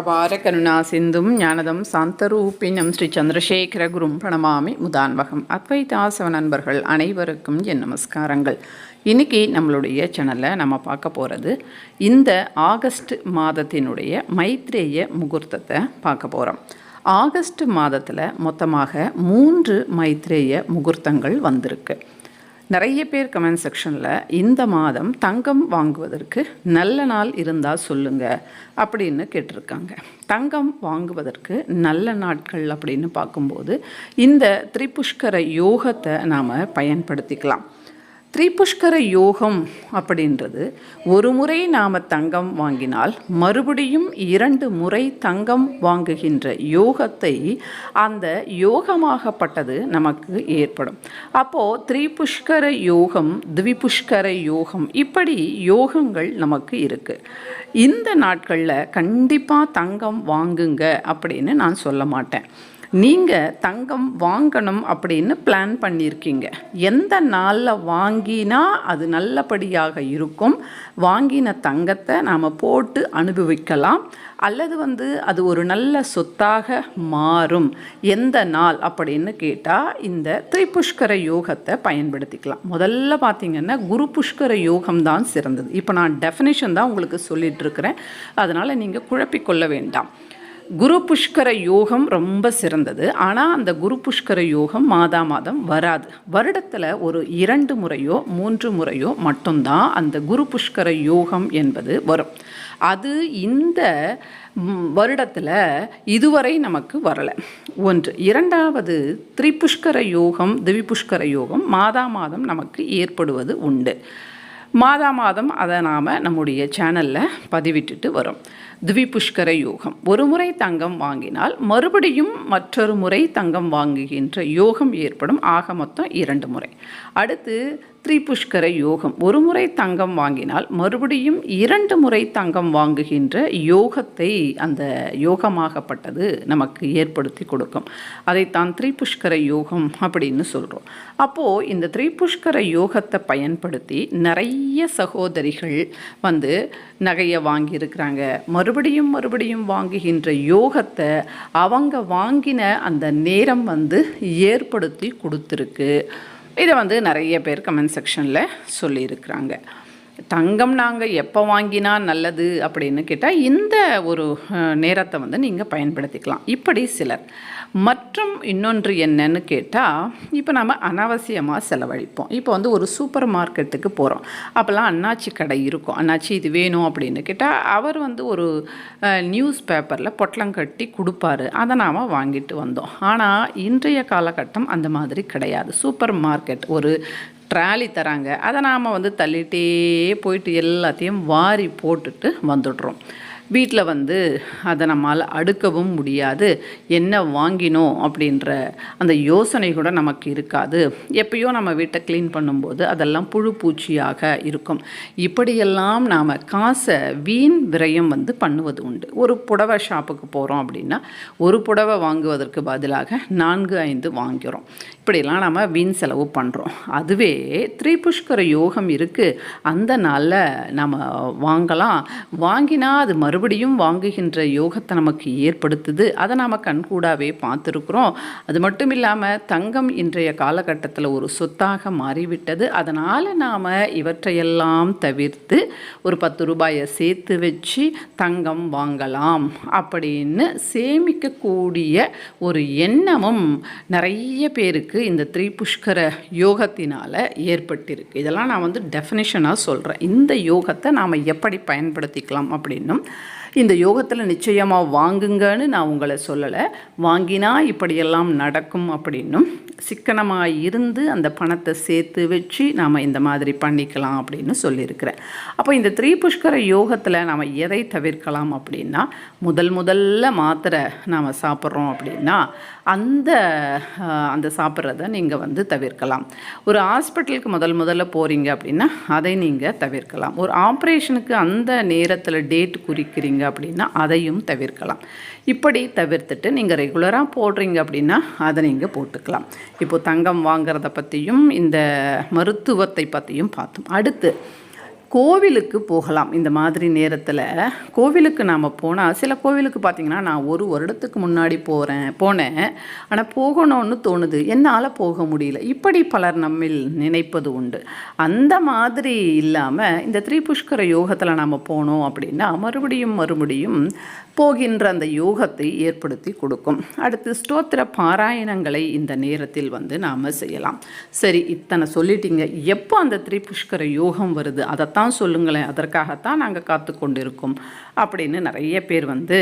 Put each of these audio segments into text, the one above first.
அபார கருணா சிந்தும் ஞானதம் சாந்தரூபினம் ஸ்ரீ சந்திரசேகர குரும் பிரணமாமி முதான்வகம். அத்வைதாசவ நண்பர்கள் அனைவருக்கும் என் நமஸ்காரங்கள். இன்னைக்கு நம்மளுடைய சேனலில் நம்ம பார்க்க போகிறது இந்த ஆகஸ்ட் மாதத்தினுடைய மைத்ரேய முகூர்த்தத்தை பார்க்க போகிறோம் ஆகஸ்ட் மாதத்தில் மொத்தமாக மூன்று மைத்ரேய முகூர்த்தங்கள் வந்திருக்கு. நிறைய பேர் கமெண்ட் செக்ஷனில் இந்த மாதம் தங்கம் வாங்குவதற்கு நல்ல நாள் இருந்தால் சொல்லுங்கள் அப்படின்னு கேட்டிருக்காங்க. தங்கம் வாங்குவதற்கு நல்ல நாட்கள் அப்படின்னு பார்க்கும்போது இந்த திரிபுஷ்கர யோகத்தை நாம் பயன்படுத்திக்கலாம். திரிபுஷ்கர யோகம் அப்படின்றது ஒரு முறை நாம் தங்கம் வாங்கினால் மறுபடியும் இரண்டு முறை தங்கம் வாங்குகின்ற யோகத்தை அந்த யோகமாகப்பட்டது நமக்கு ஏற்படும். அப்போது திரிபுஷ்கர யோகம் திவிபுஷ்கர யோகம் இப்படி யோகங்கள் நமக்கு இருக்குது இந்த நாட்களில் கண்டிப்பாக தங்கம் வாங்குங்க அப்படின்னு நான் சொல்ல மாட்டேன். நீங்கள் தங்கம் வாங்கணும் அப்படின்னு பிளான் பண்ணியிருக்கீங்க. எந்த நாளில் வாங்கினா அது நல்லபடியாக இருக்கும்? வாங்கின தங்கத்தை நாம் போட்டு அனுபவிக்கலாம். அல்லது வந்து அது ஒரு நல்ல சொத்தாக மாறும். எந்த நாள் அப்படின்னு கேட்டால் இந்த திரிபுஷ்கர யோகத்தை பயன்படுத்திக்கலாம். முதல்ல பார்த்தீங்கன்னா குரு புஷ்கர யோகம் தான் சிறந்தது. இப்போ நான் டெஃபினேஷன் தான் உங்களுக்கு சொல்லிகிட்ருக்கிறேன் அதனால் நீங்கள் குழப்பிக்கொள்ள வேண்டாம். குரு புஷ்கர யோகம் ரொம்ப சிறந்தது. ஆனால் அந்த குரு புஷ்கர யோகம் மாதா மாதம் வராது. வருடத்தில் ஒரு இரண்டு முறையோ மூன்று முறையோ மட்டும்தான் அந்த குரு புஷ்கர யோகம் என்பது வரும். அது இந்த வருடத்தில் இதுவரை நமக்கு வரலை. ஒன்று. இரண்டாவது திரிபுஷ்கர யோகம் திவிபுஷ்கர யோகம் மாதா மாதம் நமக்கு ஏற்படுவது உண்டு. மாதா மாதம் அதை நாம் நம்முடைய சேனலில் பதிவிட்டுட்டு வரோம். திவிபுஷ்கர யோகம். ஒரு முறை தங்கம் வாங்கினால் மறுபடியும் மற்றொரு முறை தங்கம் வாங்குகின்ற யோகம் ஏற்படும். ஆக மொத்தம் இரண்டு முறை. அடுத்து திரிபுஷ்கர யோகம். ஒரு முறை தங்கம் வாங்கினால் மறுபடியும் இரண்டு முறை தங்கம் வாங்குகின்ற யோகத்தை அந்த யோகமாகப்பட்டது நமக்கு ஏற்படுத்தி கொடுக்கும். அதைத்தான் திரிபுஷ்கர யோகம் அப்படின்னு சொல்கிறோம் அப்போது இந்த திரிபுஷ்கர யோகத்தை பயன்படுத்தி நிறைய சகோதரிகள் வந்து நகையை வாங்கியிருக்கிறாங்க. மறுபடியும் மறுபடியும் வாங்குகின்ற யோகத்தை அவங்க வாங்கின அந்த நேரம் வந்து ஏற்படுத்தி கொடுத்துருக்கு. இதை வந்து நிறைய பேர் கமெண்ட் செக்ஷனில் சொல்லியிருக்கிறாங்க. தங்கம் நாங்கள் எப்போ வாங்கினா நல்லது அப்படின்னு கேட்டால் இந்த ஒரு நேரத்தை வந்து நீங்கள் பயன்படுத்திக்கலாம். இப்படி சிலர். மற்றும் இன்னொன்று என்னன்னு கேட்டால் இப்போ நம்ம அனாவசியமாக செலவழிப்போம். இப்போ வந்து ஒரு சூப்பர் மார்க்கெட்டுக்கு போகிறோம் அப்போல்லாம் அண்ணாச்சி கடை இருக்கும். அண்ணாச்சி இது வேணும் அப்படின்னு கேட்டால் அவர் வந்து ஒரு நியூஸ் பேப்பரில் பொட்டலம் கட்டி கொடுப்பாரு. அதை நாம் வாங்கிட்டு வந்தோம். ஆனால் இன்றைய காலகட்டம் அந்த மாதிரி கிடையாது. சூப்பர் மார்க்கெட் ஒரு ட்ராலி தராங்க. அதை நாம் வந்து தள்ளிகிட்டே போயிட்டு எல்லாத்தையும் வாரி போட்டுட்டு வந்துடுறோம். வீட்டில் வந்து அதை நம்மால் அடுக்கவும் முடியாது. என்ன வாங்கினோம் அப்படின்ற அந்த யோசனை கூட நமக்கு இருக்காது. எப்பயோ நம்ம வீட்டை க்ளீன் பண்ணும்போது அதெல்லாம் புழு பூச்சியாக இருக்கும். இப்படியெல்லாம் நாம் காசை வீண் விரயம் வந்து பண்ணுவது உண்டு. ஒரு புடவை ஷாப்புக்கு போகிறோம் அப்படின்னா ஒரு புடவை வாங்குவதற்கு பதிலாக நான்கு ஐந்து வாங்கிறோம். இப்படியெல்லாம் நம்ம வீண் செலவு பண்ணுறோம் அதுவே திரிபுஷ்கர யோகம் இருக்குது அந்த நாளில் நம்ம வாங்கலாம். வாங்கினா அது மறுபடியும் வாங்குகின்ற யோகத்தை நமக்கு ஏற்படுத்துது. அதை நாம் கண்கூடாவே பார்த்துருக்குறோம். அது மட்டும் இல்லாமல் தங்கம் இன்றைய காலகட்டத்தில் ஒரு சொத்தாக மாறிவிட்டது. அதனால் நாம் இவற்றையெல்லாம் தவிர்த்து ஒரு பத்து ரூபாயை சேர்த்து வச்சு தங்கம் வாங்கலாம் அப்படின்னு சேமிக்கக்கூடிய ஒரு எண்ணமும் நிறைய பேருக்கு இந்த திரிபுஷ்கர யோகத்தினால் ஏற்பட்டிருக்கு. இதெல்லாம் நான் வந்து டெஃபினேஷனாக சொல்கிறேன் இந்த யோகத்தை நாம் எப்படி பயன்படுத்திக்கலாம் அப்படின்னும் இந்த யோகத்தில் நிச்சயமாக வாங்குங்கன்னு நான் உங்களை சொல்லலை. வாங்கினா இப்படியெல்லாம் நடக்கும் அப்படின்னும். சிக்கனமாக இருந்து அந்த பணத்தை சேர்த்து வச்சு நாம் இந்த மாதிரி பண்ணிக்கலாம் அப்படின்னு சொல்லியிருக்கிறேன். அப்போ இந்த த்ரீ புஷ்கர யோகத்தில் நாம் எதை தவிர்க்கலாம் அப்படின்னா முதல் முதல்ல மாத்திரை நாம் சாப்பிட்றோம் அப்படின்னா அந்த அந்த சாப்பிட்றத நீங்கள் வந்து தவிர்க்கலாம். ஒரு ஹாஸ்பிட்டலுக்கு முதல் முதல்ல போகிறீங்க அப்படின்னா அதை நீங்கள் தவிர்க்கலாம். ஒரு ஆப்ரேஷனுக்கு அந்த நேரத்தில் டேட் குறிக்கிறீங்க அப்படின்னா அதையும் தவிர்க்கலாம். இப்படி தவிர்த்துட்டு நீங்கள் ரெகுலராக போடுறீங்க அப்படின்னா அதை நீங்கள் போட்டுக்கலாம். இப்போ தங்கம் வாங்குறத பற்றியும் இந்த மருத்துவத்தை பற்றியும் பார்த்தோம். அடுத்து கோவிலுக்கு போகலாம். இந்த மாதிரி நேரத்தில் கோவிலுக்கு நாம் போனால் சில கோவிலுக்கு பார்த்திங்கன்னா நான் ஒரு வருடத்துக்கு முன்னாடி போகிறேன் போனேன். ஆனால் போகணும்னு தோணுது. என்னால் போக முடியல. இப்படி பலர் நம்மில் நினைப்பது உண்டு. அந்த மாதிரி இல்லாமல் இந்த த்ரிபுஷ்கர யோகத்தில் நாம் போனோம் அப்படின்னா மறுபடியும் மறுபடியும் போகின்ற அந்த யோகத்தை ஏற்படுத்தி கொடுக்கும். அடுத்து ஸ்தோத்திர பாராயணங்களை இந்த நேரத்தில் வந்து நாம் செய்யலாம். சரி இத்தனை சொல்லிட்டீங்க. எப்போ அந்த த்ரிபுஷ்கர யோகம் வருது? அதை அதைத்தான் சொல்லுங்களேன் அதற்காகத்தான் நாங்கள் காத்து கொண்டிருக்கோம் அப்படின்னு நிறைய பேர் வந்து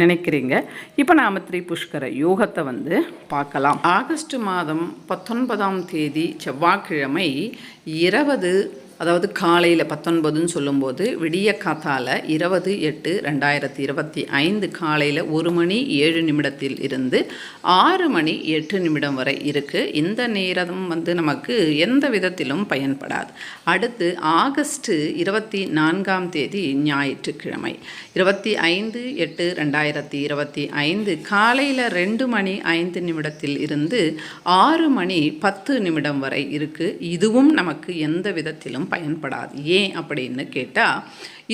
நினைக்கிறீங்க. இப்போ நாம் த்ரிபுஷ்கர யோகத்தை வந்து பார்க்கலாம். ஆகஸ்ட் மாதம் பத்தொன்பதாம் தேதி செவ்வாய்க்கிழமை இருபது அதாவது காலையில் பத்தொன்பதுன்னு சொல்லும்போது விடிய காத்தால் இருபது எட்டு ரெண்டாயிரத்தி இருபத்தி ஐந்து காலையில் ஒரு மணி ஏழு நிமிடத்தில் இருந்து ஆறு மணி எட்டு நிமிடம் வரை இருக்குது இந்த நேரம் வந்து நமக்கு எந்த விதத்திலும் பயன்படாது. அடுத்து ஆகஸ்ட்டு இருபத்தி நான்காம் தேதி ஞாயிற்றுக்கிழமை. இருபத்தி ஐந்து எட்டு ரெண்டாயிரத்தி இருபத்தி ஐந்து காலையில் ரெண்டு மணி ஐந்து நிமிடத்தில் இருந்து ஆறு மணி பத்து நிமிடம் வரை இருக்குது இதுவும் நமக்கு எந்த விதத்திலும் பயன்படாது. ஏன் அப்படின்னு கேட்டால்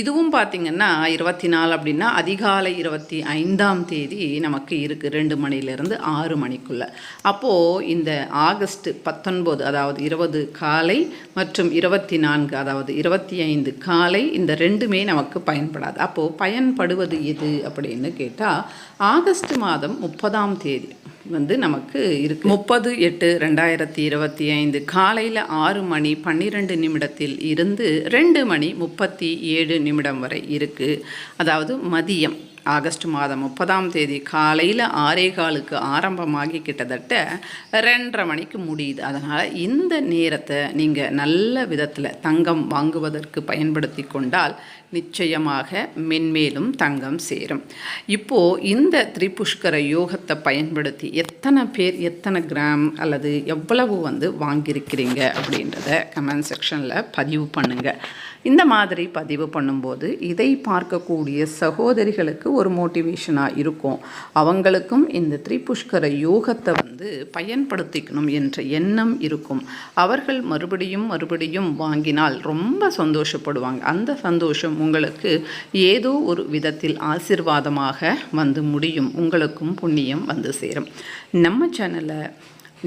இதுவும் பார்த்திங்கன்னா இருபத்தி நாலு அப்படின்னா அதிகாலை இருபத்தி ஐந்தாம் தேதி நமக்கு இருக்குது ரெண்டு மணிலேருந்து ஆறு மணிக்குள்ளே. அப்போது இந்த ஆகஸ்ட் பத்தொன்பது அதாவது இருபது காலை மற்றும் இருபத்தி நான்கு அதாவது இருபத்தி ஐந்து காலை இந்த ரெண்டுமே நமக்கு பயன்படாது. அப்போது பயன்படுவது எது அப்படின்னு கேட்டால் ஆகஸ்ட் மாதம் முப்பதாம் தேதி. வந்து நமக்கு இருக்கு. முப்பது எட்டு ரெண்டாயிரத்தி இருபத்தி ஐந்து காலையில் ஆறு மணி பன்னிரெண்டு நிமிடத்தில் இருந்து ரெண்டு மணி முப்பத்தி ஏழு நிமிடம் வரை இருக்குது அதாவது மதியம் ஆகஸ்ட் மாதம் முப்பதாம் தேதி காலையில் ஆறே காலுக்கு ஆரம்பமாகி கிட்டத்தட்ட ரெண்டரை மணிக்கு முடியுது. அதனால் இந்த நேரத்தை நீங்கள் நல்ல விதத்தில் தங்கம் வாங்குவதற்கு பயன்படுத்தி கொண்டால் நிச்சயமாக மென்மேலும் தங்கம் சேரும். இப்போது இந்த திரிபுஷ்கர யோகத்தை பயன்படுத்தி எத்தனை பேர் எத்தனை கிராம் அல்லது எவ்வளவு வந்து வாங்கியிருக்கிறீங்க அப்படின்றத கமெண்ட் செக்ஷனில் பதிவு பண்ணுங்கள் இந்த மாதிரி பதிவு பண்ணும்போது இதை பார்க்கக்கூடிய சகோதரிகளுக்கு ஒரு மோட்டிவேஷனாக இருக்கும். அவங்களுக்கும் இந்த திரிபுஷ்கர யோகத்தை வந்து பயன்படுத்திக்கணும் என்ற எண்ணம் இருக்கும். அவர்கள் மறுபடியும் மறுபடியும் வாங்கினால் ரொம்ப சந்தோஷப்படுவாங்க. அந்த சந்தோஷம் உங்களுக்கு ஏதோ ஒரு விதத்தில் ஆசிர்வாதமாக வந்து முடியும். உங்களுக்கும் புண்ணியம் வந்து சேரும். நம்ம சேனலை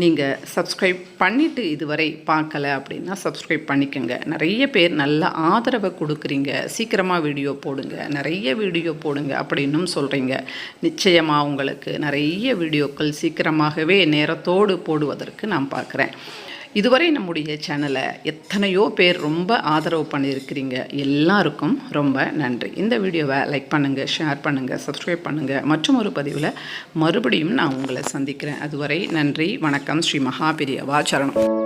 நீங்கள் சப்ஸ்கிரைப் பண்ணிவிட்டு இதுவரை பார்க்கலை அப்படின்னா சப்ஸ்கிரைப் பண்ணிக்கோங்க. நிறைய பேர் நல்ல ஆதரவை கொடுக்குறீங்க. சீக்கிரமாக வீடியோ போடுங்க. நிறைய வீடியோ போடுங்க அப்படின்னும் சொல்கிறீங்க நிச்சயமாக உங்களுக்கு நிறைய வீடியோக்கள் சீக்கிரமாகவே நேரத்தோடு போடுவதற்கு நான் பார்க்குறேன். இதுவரை நம்முடைய சேனலை எத்தனையோ பேர் ரொம்ப ஆதரவு பண்ணியிருக்கிறீங்க. எல்லாருக்கும் ரொம்ப நன்றி. இந்த வீடியோவை லைக் பண்ணுங்கள் ஷேர் பண்ணுங்கள் சப்ஸ்கிரைப் பண்ணுங்கள் மற்றும் ஒரு பதிவில் மறுபடியும் நான் உங்களை சந்திக்கிறேன். அதுவரை நன்றி வணக்கம். ஸ்ரீ மகாபிரியவா சரணம்